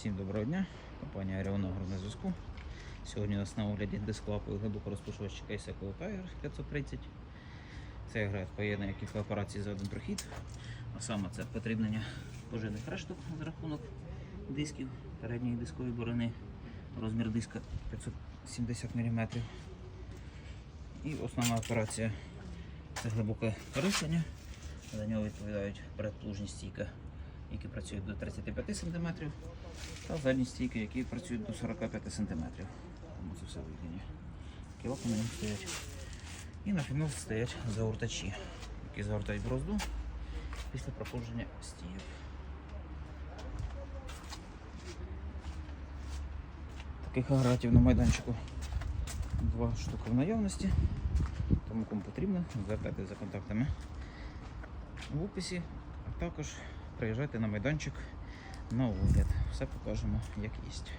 Всім доброго дня, компанія Аріонагр на зв'язку. Сьогодні у нас на огляді дисклапу і глибокорозпушувач Кейса Tire 530. Це грає в поєднання кілька операцій за один прохід. А саме це потрібнення пожежних решток за рахунок дисків передньої дискової борони. Розмір диска 570 мм. І основна операція це глибоке кориslення. За нього відповідають передплужні стійки, які працюють до 35 см, та задні стійки, які працюють до 45 см. Тому це все виглядає. Кілоки на них стоять. І на фінал стоять загортачі, які загортають борозду після проходження стійок. Таких агрегатів на майданчику два штуки в наявності. Тому кому потрібно, звертайтеся за контактами в описі, а також приїжджайте на майданчик на огляд. Все покажемо, як є.